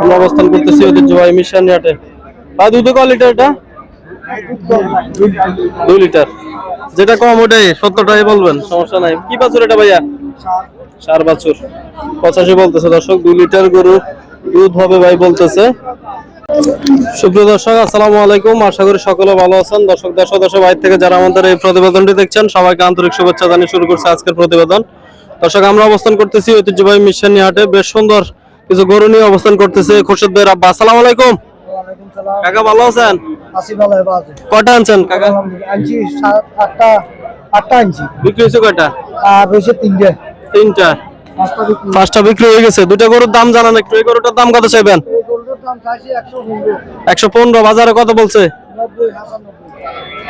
আমরা অবস্থান করতেছি ঐতিহ্যবাহী মিশন হাটে। ভাই, দুধ ক লিটার এটা? দুই লিটার। যেটা কম ওটাই, সত্তরটাই বলবেন, সমস্যা নাই। কি বাছুর এটা ভাইয়া? চার বাছুর। পঁচাশি বলতেছে, দর্শক, দুই লিটার গরু দুধ হবে ভাই বলতেছে। সুপ্রিয় দর্শক, আসসালামু আলাইকুম। আশা করি সকলে ভালো আছেন। দর্শক, দেশ ও দেশের বাইরে থেকে যারা আমাদের এই প্রতিবেদনটি দেখছেন, সবাইকে আন্তরিক শুভেচ্ছা জানিয়ে শুরু করছে আজকের প্রতিবেদন। দর্শক, আমরা অবস্থান করতেছি ঐতিহ্যবাহী মিশন হাটে। বেশ সুন্দর কিছু গরু নিয়ে অবস্থান করতেছে খোরশেদ ভাই রাব্বা আসসালামু আলাইকুম। কাকা ভালো আছেন? আসি ভালো আছে। কয়টা আনছেন? কাকা? আনছি সাত আটটা আটটা আনছি। বিক্রি হয়েছে কয়টা? আর রয়েছে তিনটে। তিনটা। পাঁচটা বিক্রি হয়ে গেছে। দুটা গরুর দাম জানান একটু। এই গরুটার দাম কত চাইবেন? এই গরুটার দাম চাইছি একশো পনেরো। বাজারে কত বলছে?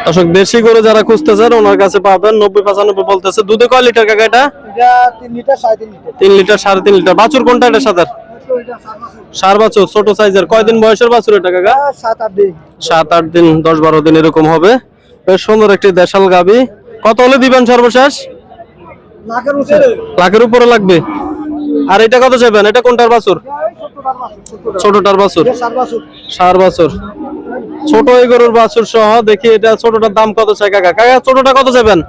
দর্শক দেশি গরু যারা খুঁজতেছেন ওনার কাছে পাবেন নব্বই পঁচানব্বই বলতেছে। দুধে কয় লিটার কাকা এটা? এটা তিন লিটার সাড়ে তিন লিটার। তিন লিটার সাড়ে তিন লিটার। বাছুর কোনটা এটা সাদার? সার বাছুর। ছোট সাইজের। কয়দিন বয়সের বাছুর এটা কাকা? সাত আট দিন। সাত আট দিন দশ বারো দিন এরকম হবে। বেশ সুন্দর একটি দেশাল গাবি। কত হলে দিবেন সর্বশেষ? লাখের উপরে। লাগবে। আর এটা কত চাইবেন? এটা কোনটার বাছুর। ছোটটার বাছুর। সার বাছুর। ছোট এই গরুর বাছুর সহ দেখি এটা ছোটটার দাম কত চাই কাকা? কাকা ছোটটা কত চাইবেন?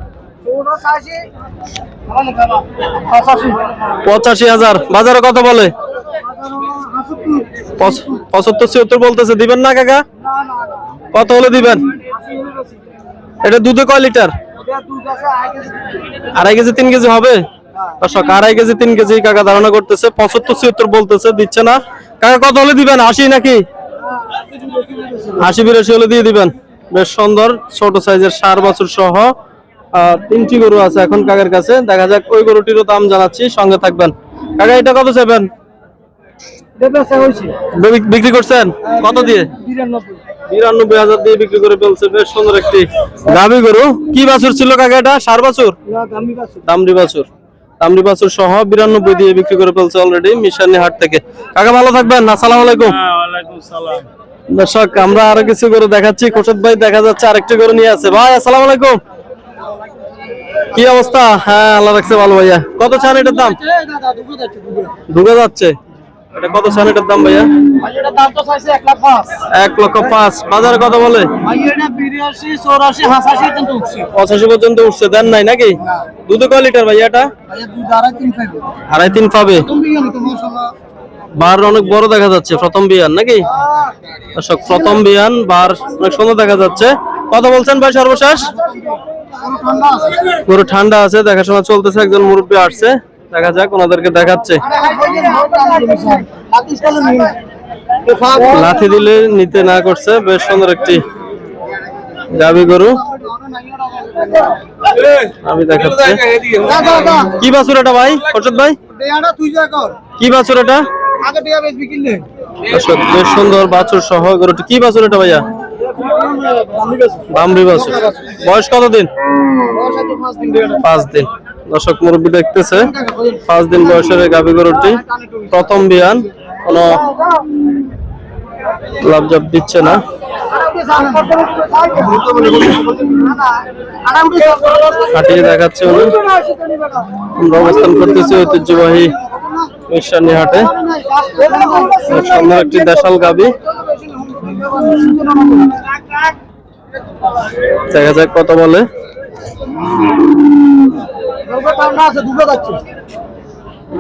পঁচাশি হাজার। বাজারে কত বলে? পঁচাত্তর, ছিয়াত্তর বলতেছে। দিবেন না, কাকা। কত হলে দিবেন। এটা দুধে কয় লিটার? আড়াই কেজি। তিন কেজি হবে? দর্শক, আড়াই কেজি, তিন কেজি, কাকা ধারণা করতেছে। পঁচাত্তর, ছিয়াত্তর বলতেছে, দিচ্ছে না। কাকা, কত হলে দিবেন? আশি নাকি? আশি, বিরাশি হলে দিয়ে দিবেন। বেশ সুন্দর, ছোট সাইজের সার, বছর সহ তিনটি গরু আছে এখন কাকার কাছে। দেখা যাক, ওই গরুটিরও দাম জানাচ্ছি, সঙ্গে থাকবেন। কাকা, এটা কত চাইবেন এটা বেচা হয়েছে। বিক- বিক্রি করছেন? কত দিয়ে? বিরানব্বই। হাজার দিয়ে বিক্রি করে ফেলছে বেশ সুন্দর একটি গাভী গরু। কি বাছুর ছিল কাকা এটা? সার বাছুর? দামি। দামরি বাছুর। দামরি বাছুর সহ বিরানব্বই দিয়ে বিক্রি করে ফেলছে অলরেডি মিশানি হাট থেকে। কাকা ভালো থাকবেন। আসসালামু আলাইকুম। দর্শক আমরা আরও কিছু গরু দেখাচ্ছি। ভাই দেখা যাচ্ছে আরেকটি গরু নিয়ে আছে। ভাই আসসালামু আলাইকুম। কি অবস্থা? হ্যাঁ আল্লাহ রাখছে ভালো ভাইয়া। কত চান এটার দাম। ঢুকে যাচ্ছে। এটা কত চান এটার দাম ভাইয়া? এক লক্ষ পাঁচ। বাজারে কত বলে। পঁচাশি পর্যন্ত উঠছে দেন নাই নাকি? দুধে কয় লিটার ভাইয়া এটা আড়াই তিন পাবে। বার অনেক বড় দেখা যাচ্ছে প্রথম বিয়ান নাকি? দর্শক প্রথম বিয়ান বার অনেক সুন্দর দেখা যাচ্ছে। কথা বলছেন ভাই সর্বশেষ? পুরো ঠান্ডা আছে দেখাশোনা চলতেছে একজন মুরব্বী আসছে। দেখা যাক ওনাদেরকে দেখাচ্ছে। লাথি দিলে নিতে না করছে বেশ সুন্দর একটি গাবি গরু আমি দেখাচ্ছি। কি বাছুর এটা ভাই অর্ষদ ভাই। কি বাছুর এটা বেশ সুন্দর বাছুর সহ গরুটি কি বাছুর এটা ভাইয়া বামরি বাছুর বয়স কত দিন বয়স আছে পাঁচ দিন দেয়াটা। পাঁচ দিন দর্শক মুরব্বী দেখতেছে, পাঁচ দিন বয়সের গাভী গরুটি, প্রথম বিয়ান, কোনো লাভজাব দিচ্ছে না। দেখাচ্ছে করতেছি ঐতিহ্যবাহী হাটে। একটি দেখা যাক কত বলে।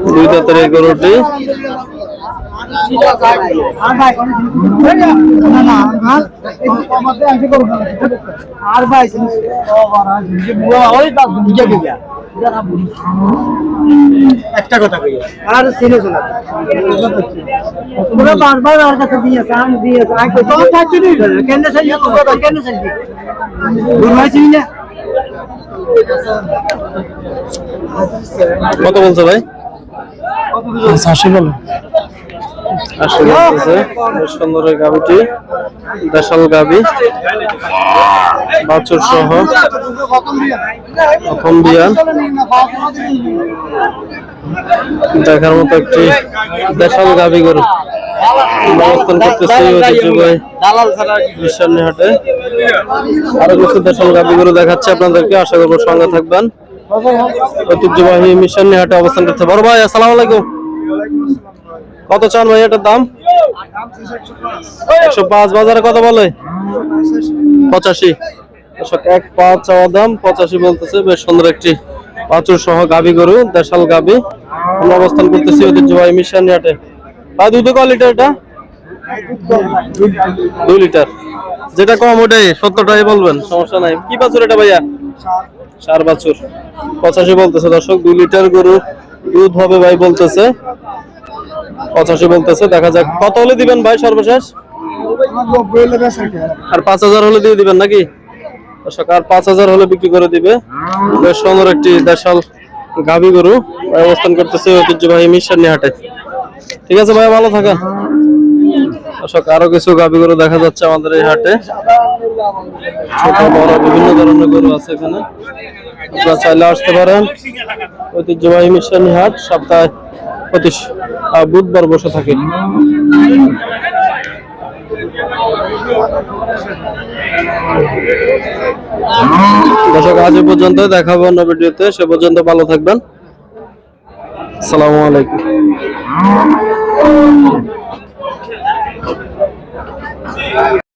দুই দাঁতের এই গরুটি। আর ভাই একটা কথা কই আর সিনে শোনা তোমরা বারবার আর কাছে দিয়েছে আমি দিয়েছে আমি কই তো থাকছি নি কেন সেই কথা কেন সেই না? কত বলছো ভাই? বলো। আশি বলতেছে। বেশ সুন্দর এই গাভিটি দেশাল গাভি বাছুর সহ। প্রথম বিয়ান দেখার মতো একটি দেশাল গাভি গরু। অবস্থান করতেছি হাটে আরও কিছু দেশাল গাভি গরু দেখাচ্ছে আপনাদেরকে। আশা করব সঙ্গে থাকবেন। ঐতিহ্যবাহী মিশানি হাটে অবস্থান করতে বড় ভাই, আসসালামু আলাইকুম। কত চান ভাই এটার দাম? একশো পাঁচ, বাজারে কত বলে? পঁচাশি। এক পাঁচ চাওয়া দাম, পঁচাশি বলতেছে, বেশ সুন্দর একটি পাঁচুর সহ গাবি গরু, দেশাল গাবি। অবস্থান করতেছি ঐতিহ্যবাহী মিশানি হাটে ভাই, দুধ ক লিটার এটা? দুই লিটার। যেটা কম ওটাই, সত্তরটাই বলবেন, সমস্যা নাই। কি বাছুর এটা ভাইয়া? চার বাছুর। পঁচাশি বলতেছে, দর্শক, দুই লিটার গরু দুধ হবে ভাই বলতেছে। পঁচাশি বলতেছে, দেখা যাক। কত হলে দিবেন ভাই সর্বশেষ? আর পাঁচ হাজার হলে দিয়ে দিবেন নাকি? দর্শক, আর পাঁচ হাজার হলে বিক্রি করে দিবে। বেশ সুন্দর একটি দেশাল গাভী গরু। অবস্থান করতেছে ঐতিহ্যবাহী মিশানি হাটে ঠিক আছে ভাই, ভালো থাকেন। দর্শক, আরও কিছু গাভী গরু দেখা যাচ্ছে আমাদের এই হাটে। ছোট বড় বিভিন্ন ধরনের গরু আছে এখানে। আপনারা চাইলে আসতে পারেন। ঐতিহ্যবাহী মিশানি হাট, সপ্তাহে প্রতি বুধবার বসে থাকে। দর্শক, আজ পর্যন্ত দেখাবো অন্য ভিডিওতে। সে পর্যন্ত ভালো থাকবেন। আসসালামু আলাইকুম।